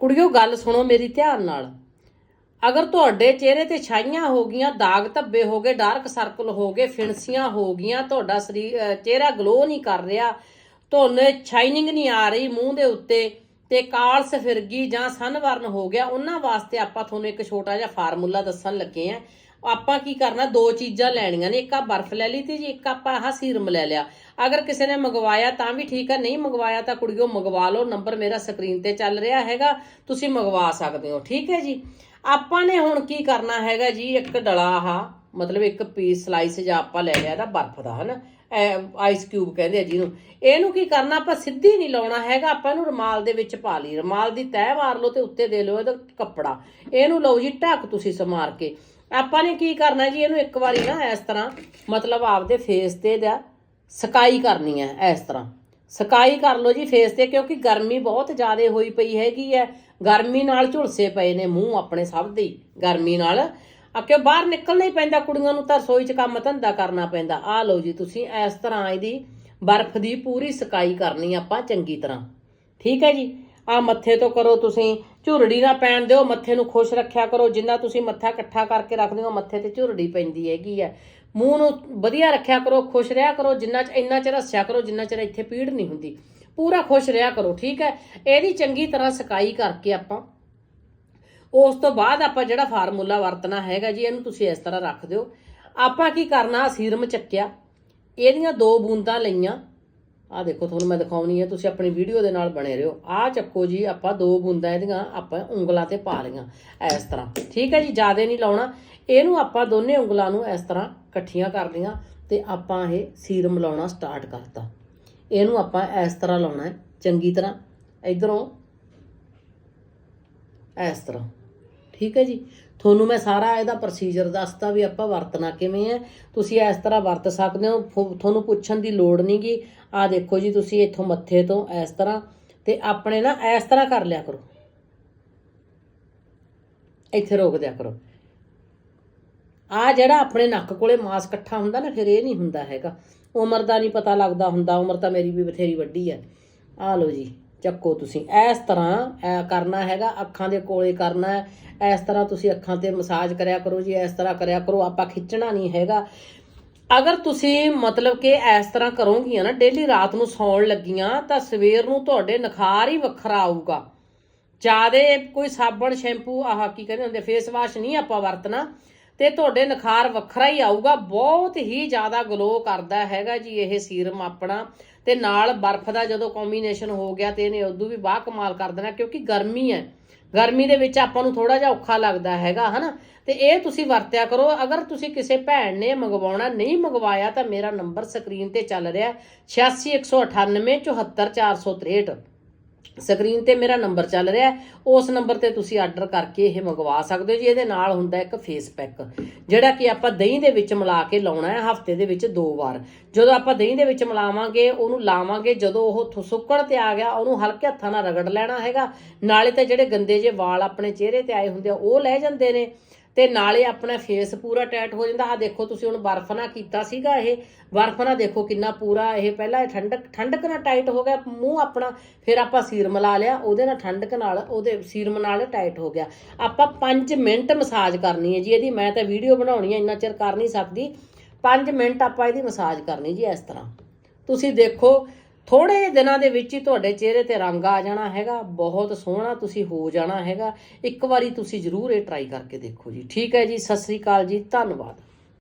ਕੁੜੀਓ, ਗੱਲ ਸੁਣੋ ਮੇਰੀ ਧਿਆਨ ਨਾਲ। ਅਗਰ ਤੁਹਾਡੇ ਚਿਹਰੇ ਤੇ ਛਾਈਆਂ ਹੋ ਗਈਆਂ, ਦਾਗ ਧੱਬੇ ਹੋ ਗਏ, ਡਾਰਕ ਸਰਕਲ ਹੋ ਗਏ, ਫਿਣਸੀਆਂ ਹੋ ਗਈਆਂ, ਤੁਹਾਡਾ ਸਰੀਰ ਚਿਹਰਾ ਗਲੋ ਨਹੀਂ ਕਰ ਰਿਹਾ, ਤੁਹਾਨੂੰ ਸ਼ਾਈਨਿੰਗ ਨਹੀਂ ਆ ਰਹੀ ਮੂੰਹ ਦੇ ਉੱਤੇ ਤੇ ਕਾਲ ਸਫਿਰਗੀ ਜਾਂ ਸਨਵਰਨ ਹੋ ਗਿਆ, ਉਹਨਾਂ ਵਾਸਤੇ ਆਪਾਂ ਤੁਹਾਨੂੰ ਇੱਕ ਛੋਟਾ ਜਿਹਾ ਫਾਰਮੂਲਾ ਦੱਸਣ ਲੱਗੇ ਆ ਆਪਾਂ ਕੀ ਕਰਨਾ, ਦੋ ਚੀਜ਼ਾਂ ਲੈਣੀਆਂ ਨੇ, ਇੱਕ ਆ ਬਰਫ਼ ਲੈ ਲਈ ਤੇ ਜੀ, ਇੱਕ ਆਪਾਂ ਆਹ ਸੀਰਮ ਲੈ ਲਿਆ। ਅਗਰ ਕਿਸੇ ਨੇ ਮੰਗਵਾਇਆ ਤਾਂ ਵੀ ਠੀਕ ਹੈ ਨਹੀਂ ਮੰਗਵਾਇਆ ਤਾਂ ਕੁੜੀਓ ਮੰਗਵਾ ਲਓ, ਨੰਬਰ ਮੇਰਾ ਸਕਰੀਨ ਤੇ ਚੱਲ ਰਿਹਾ ਹੈਗਾ, ਤੁਸੀਂ ਮੰਗਵਾ ਸਕਦੇ ਹੋ, ਠੀਕ ਹੈ ਜੀ? ਆਪਾਂ ਨੇ ਹੁਣ ਕੀ ਕਰਨਾ ਹੈਗਾ ਜੀ, ਇੱਕ ਡਲਾ ਆਹ, ਮਤਲਬ ਇੱਕ ਪੀਸ ਸਲਾਈਸ ਜਾਂ ਆਪਾਂ ਲੈ ਲਿਆ ਇਹਦਾ ਬਰਫ਼ ਦਾ, ਹਨਾ? ਆਈਸ ਕਿਊਬ ਕਹਿੰਦੇ ਆ ਜਿਹਨੂੰ। ਇਹਨੂੰ ਕੀ ਕਰਨਾ, ਆਪਾਂ ਸਿੱਧੀ ਨਹੀਂ ਲਾਉਣਾ ਹੈਗਾ, ਆਪਾਂ ਇਹਨੂੰ ਰਮਾਲ ਦੇ ਵਿੱਚ ਪਾ ਲਈ। ਰਮਾਲ ਦੀ ਤਹਿ ਮਾਰ ਲਓ ਤੇ ਉੱਤੇ ਦੇ ਲਓ ਇਹਦਾ ਕੱਪੜਾ। ਇਹਨੂੰ ਲਓ ਜੀ ਢੱਕ ਤੁਸੀਂ ਸਮਾਰ ਕੇ। ਆਪਾਂ ਨੇ ਕੀ ਕਰਨਾ ਜੀ, ਇਹਨੂੰ ਇੱਕ ਵਾਰੀ ਨਾ ਇਸ ਤਰ੍ਹਾਂ, ਮਤਲਬ ਆਪਦੇ ਫੇਸ ਤੇ ਦਾ ਸਕਾਈ ਕਰਨੀ ਹੈ ਇਸ ਤਰ੍ਹਾਂ। ਸਕਾਈ ਕਰ ਲਓ ਜੀ ਫੇਸ ਤੇ, ਕਿਉਂਕਿ ਗਰਮੀ ਬਹੁਤ ਜ਼ਿਆਦਾ ਹੋਈ ਪਈ ਹੈਗੀ ਹੈ। ਗਰਮੀ ਨਾਲ ਝੁਲਸੇ ਪਏ ਨੇ ਮੂੰਹ ਆਪਣੇ ਸਭ ਦੇ ਗਰਮੀ ਨਾਲ। ਆ ਬਾਹਰ ਨਿਕਲਣਾ ਹੀ ਪੈਂਦਾ, ਕੁੜੀਆਂ ਨੂੰ ਤਾਂ ਰਸੋਈ 'ਚ ਕੰਮ ਧੰਦਾ ਕਰਨਾ ਪੈਂਦਾ। ਆ ਲਓ ਜੀ ਤੁਸੀਂ ਇਸ ਤਰ੍ਹਾਂ ਇਹਦੀ ਬਰਫ਼ ਦੀ ਪੂਰੀ ਸਕਾਈ ਕਰਨੀ ਆਪਾਂ ਚੰਗੀ ਤਰ੍ਹਾਂ। ਠੀਕ ਹੈ ਜੀ? ਆ ਮੱਥੇ ਤੋਂ ਕਰੋ ਤੁਸੀਂ ਝੁਰੜੀ ਨਾ ਪੈਣ ਦਿਓ, ਮੱਥੇ ਨੂੰ ਖੁਸ਼ ਰੱਖਿਆ ਕਰੋ। ਜਿੰਨਾ ਤੁਸੀਂ ਮੱਥਾ ਇਕੱਠਾ ਕਰਕੇ ਰੱਖਦੇ ਹੋ ਮੱਥੇ ਤੇ ਝੁਰੜੀ ਪੈਂਦੀ ਹੈਗੀ ਹੈ ਮੂੰਹ ਨੂੰ ਵਧੀਆ ਰੱਖਿਆ ਕਰੋ, ਖੁਸ਼ ਰਿਹਾ ਕਰੋ। ਜਿੰਨਾ ਚ ਇੰਨਾ ਚਿਰ ਹੱਸਿਆ ਕਰੋ, ਜਿੰਨਾ ਚਿਰ ਇੱਥੇ ਪੀੜ ਨਹੀਂ ਹੁੰਦੀ। ਪੂਰਾ ਖੁਸ਼ ਰਿਹਾ ਕਰੋ, ਠੀਕ ਹੈ? ਇਹਦੀ ਚੰਗੀ ਤਰ੍ਹਾਂ ਸਕਾਈ ਕਰਕੇ ਆਪਾਂ। ਉਸ ਤੋਂ ਬਾਅਦ ਆਪਾਂ ਜਿਹੜਾ ਫਾਰਮੂਲਾ ਵਰਤਣਾ ਹੈਗਾ ਜੀ, ਇਹਨੂੰ ਤੁਸੀਂ ਇਸ ਤਰ੍ਹਾਂ ਰੱਖ ਦਿਓ। ਆਪਾਂ ਕੀ ਕਰਨਾ ਸੀਰਮ ਚੱਕਿਆ। ਇਹਦੀਆਂ ਦੋ ਬੂੰਦਾਂ ਲਈਆਂ। ਆ ਦੇਖੋ, ਤੁਹਾਨੂੰ ਮੈਂ ਦਿਖਾਉਣੀ ਹੈ ਤੁਸੀਂ ਆਪਣੀ ਵੀਡੀਓ ਦੇ ਨਾਲ ਬਣੇ ਰਹੋ। ਆ ਚੱਕੋ ਜੀ, ਆਪਾਂ ਦੋ ਬੂੰਦਾਂ ਇਹਦੀਆਂ, ਆਪਾਂ ਉਂਗਲਾਂ ਤੇ ਪਾ ਲਈਆਂ ਇਸ ਤਰ੍ਹਾਂ। ਠੀਕ ਹੈ ਜੀ, ਜ਼ਿਆਦਾ ਨਹੀਂ ਲਾਉਣਾ। ਇਹਨੂੰ ਆਪਾਂ ਦੋਨੇ ਉਂਗਲਾਂ ਨੂੰ ਇਸ ਤਰ੍ਹਾਂ ਇਕੱਠੀਆਂ ਕਰ ਲਈਆਂ ਤੇ ਆਪਾਂ ਇਹ ਸੀਰਮ ਲਾਉਣਾ ਸਟਾਰਟ ਕਰਤਾ। ਇਹਨੂੰ ਆਪਾਂ ਇਸ ਤਰ੍ਹਾਂ ਲਾਉਣਾ ਚੰਗੀ ਤਰ੍ਹਾਂ। ਇਧਰੋਂ, ਇਸ ਤਰ੍ਹਾਂ। ਠੀਕ ਹੈ ਜੀ। ਤੁਹਾਨੂੰ ਮੈਂ ਸਾਰਾ ਇਹਦਾ ਪ੍ਰੋਸੀਜਰ ਦੱਸਤਾ ਵੀ ਆਪਾਂ ਵਰਤਣਾ ਕਿਵੇਂ ਹੈ। ਤੁਸੀਂ ਇਸ ਤਰ੍ਹਾਂ ਵਰਤ ਸਕਦੇ ਹੋ। ਫੋ- ਤੁਹਾਨੂੰ ਪੁੱਛਣ ਦੀ ਲੋੜ ਨਹੀਂ ਨਹੀਂਗੀ ਆ ਦੇਖੋ ਜੀ, ਤੁਸੀਂ ਇੱਥੋਂ ਮੱਥੇ ਤੋਂ ਇਸ ਤਰ੍ਹਾਂ ਤੇ ਆਪਣੇ ਨਾ ਇਸ ਤਰ੍ਹਾਂ ਕਰ ਲਿਆ ਕਰੋ। ਇੱਥੇ ਰੋਕ ਦਿਆ ਕਰੋ। ਆ ਜਿਹੜਾ ਆਪਣੇ ਨੱਕ ਕੋਲੇ ਮਾਸ ਇਕੱਠਾ ਹੁੰਦਾ ਨਾ, ਫਿਰ ਇਹ ਨਹੀਂ ਹੁੰਦਾ ਹੈਗਾ। ਉਮਰ ਦਾ ਨਹੀਂ ਪਤਾ ਲੱਗਦਾ ਹੁੰਦਾ। ਉਮਰ ਤਾਂ ਮੇਰੀ ਵੀ ਬਥੇਰੀ ਵੱਡੀ ਹੈ। ਆ ਲਓ ਜੀ। ਚੱਕੋ ਤੁਸੀਂ। ਇਸ ਤਰ੍ਹਾਂ ਕਰਨਾ ਹੈਗਾ, ਅੱਖਾਂ ਦੇ ਕੋਲੇ ਕਰਨਾ ਹੈ। ਇਸ ਤਰ੍ਹਾਂ ਤੁਸੀਂ ਅੱਖਾਂ ਤੇ ਮਸਾਜ ਕਰਿਆ ਕਰੋ ਜੀ, ਇਸ ਤਰ੍ਹਾਂ ਕਰਿਆ ਕਰੋ, ਆਪਾਂ ਖਿੱਚਣਾ ਨਹੀਂ ਹੈਗਾ। ਅਗਰ ਤੁਸੀਂ ਮਤਲਬ ਕਿ ਇਸ ਤਰ੍ਹਾਂ ਕਰੋਗੀਆਂ ਨਾ, ਡੇਲੀ ਰਾਤ ਨੂੰ ਸੌਣ ਲੱਗੀਆਂ, ਤਾਂ ਸਵੇਰ ਨੂੰ ਤੁਹਾਡੇ ਨਖਾਰ ਹੀ ਵੱਖਰਾ ਆਊਗਾ। ਜਿਆਦੇ ਕੋਈ ਸਾਬਣ, ਸ਼ੈਂਪੂ, ਆਹ ਕੀ ਕਹਿੰਦੇ ਹੁੰਦੇ ਫੇਸ ਵਾਸ਼ ਨਹੀਂ ਆਪਾਂ ਵਰਤਣਾ। ਤੇ ਤੁਹਾਡੇ ਨਖਾਰ ਵੱਖਰਾ ਹੀ ਆਊਗਾ, ਬਹੁਤ ਹੀ ਜ਼ਿਆਦਾ ਗਲੋ ਕਰਦਾ ਹੈਗਾ ਜੀ ਇਹ ਸੀਰਮ ਆਪਣਾ। ਤੇ ਨਾਲ ਬਰਫ਼ ਦਾ ਜਦੋਂ ਕੰਬੀਨੇਸ਼ਨ ਹੋ ਗਿਆ ਤੇ ਇਹਨੇ ਉਦੋਂ ਵੀ ਬਾਹ ਕਮਾਲ ਕਰ ਦੇਣਾ, ਕਿਉਂਕਿ ਗਰਮੀ ਹੈ। ਗਰਮੀ ਦੇ ਵਿੱਚ ਆਪਾਂ ਨੂੰ ਥੋੜਾ ਜਿਹਾ ਔਖਾ ਲੱਗਦਾ ਹੈਗਾ, ਹਨਾ? ਤੇ ਇਹ ਤੁਸੀਂ ਵਰਤਿਆ ਕਰੋ, ਅਗਰ ਤੁਸੀਂ ਕਿਸੇ ਭੈਣ ਨੇ ਮੰਗਵਾਉਣਾ, ਨਹੀਂ ਮੰਗਵਾਇਆ ਤਾਂ ਮੇਰਾ ਨੰਬਰ ਸਕਰੀਨ ਤੇ ਚੱਲ ਰਿਹਾ 8618 74463 ਸਕਰੀਨ ਤੇ ਮੇਰਾ ਨੰਬਰ ਚੱਲ ਰਿਹਾ ਉਸ ਨੰਬਰ ਤੇ ਤੁਸੀਂ ਆਰਡਰ ਕਰਕੇ ਇਹ ਮੰਗਵਾ ਸਕਦੇ ਹੋ ਜੀ। ਇਹਦੇ ਨਾਲ ਹੁੰਦਾ ਇੱਕ ਫੇਸ ਪੈਕ ਜਿਹੜਾ ਕਿ ਆਪਾਂ ਦਹੀਂ ਦੇ ਵਿੱਚ ਮਿਲਾ ਕੇ ਲਾਉਣਾ ਹੈ ਹਫ਼ਤੇ ਦੇ ਵਿੱਚ ਦੋ ਵਾਰ। ਜਦੋਂ ਆਪਾਂ ਦਹੀਂ ਦੇ ਵਿੱਚ ਮਿਲਾਵਾਂਗੇ, ਉਹਨੂੰ ਲਾਵਾਂਗੇ, ਜਦੋਂ ਉਹ ਥੁ- ਸੁੱਕਣ ਤੇ ਆ ਗਿਆ, ਉਹਨੂੰ ਹਲਕੇ ਹੱਥਾਂ ਨਾਲ ਰਗੜ ਲੈਣਾ ਹੈਗਾ। ਨਾਲੇ ਤਾਂ ਜਿਹੜੇ ਗੰਦੇ ਜੇ ਵਾਲ ਆਪਣੇ ਚਿਹਰੇ ਤੇ ਆਏ ਹੁੰਦੇ ਆ, ਉਹ ਲੈ ਜਾਂਦੇ ਨੇ। ਤੇ ਨਾਲੇ ਆਪਣਾ ਫੇਸ ਪੂਰਾ ਟਾਈਟ ਹੋ ਜਾਂਦਾ। ਆ ਦੇਖੋ ਤੁਸੀਂ ਹੁਣ ਬਰਫ਼ ਨਾਲ ਕੀਤਾ ਸੀਗਾ ਇਹ। ਬਰਫ਼ ਨਾਲ ਦੇਖੋ ਕਿੰਨਾ ਪੂਰਾ ਇਹ। ਪਹਿਲਾਂ ਇਹ ਠੰਡਕ ਠੰਡਕ ਨਾਲ ਟਾਈਟ ਹੋ ਗਿਆ। ਮੂੰਹ ਆਪਣਾ ਫਿਰ ਆਪਾਂ ਸੀਰਮ ਲਾ ਲਿਆ। ਉਹਦੇ ਨਾਲ ਠੰਡਕ ਨਾਲ ਉਹਦੇ ਸੀਰਮ ਨਾਲ ਟਾਈਟ ਹੋ ਗਿਆ। ਆਪਾਂ 5 ਮਿੰਟ ਮਸਾਜ ਕਰਨੀ ਹੈ ਜੀ। ਇਹਦੀ ਮੈਂ ਤਾਂ ਵੀਡੀਓ ਬਣਾਉਣੀ ਹੈ, ਇੰਨਾ ਚਿਰ ਕਰ ਨਹੀਂ ਸਕਦੀ। 5 ਮਿੰਟ ਆਪਾਂ ਇਹਦੀ ਮਸਾਜ ਕਰਨੀ ਜੀ ਇਸ ਤਰ੍ਹਾਂ। ਤੁਸੀਂ ਦੇਖੋ ਥੋੜੇ ਦਿਨਾਂ ਦੇ ਵਿੱਚ ਹੀ ਤੁਹਾਡੇ ਚਿਹਰੇ ਤੇ ਰੰਗ ਆ ਜਾਣਾ ਹੈਗਾ, ਬਹੁਤ ਸੋਹਣਾ ਤੁਸੀਂ ਹੋ ਜਾਣਾ ਹੈਗਾ। ਇੱਕ ਵਾਰੀ ਤੁਸੀਂ ਜ਼ਰੂਰ ਇਹ ਟਰਾਈ ਕਰਕੇ ਦੇਖੋ ਜੀ। ਠੀਕ ਹੈ ਜੀ, ਸਤਿ ਸ੍ਰੀ ਅਕਾਲ ਜੀ, ਧੰਨਵਾਦ।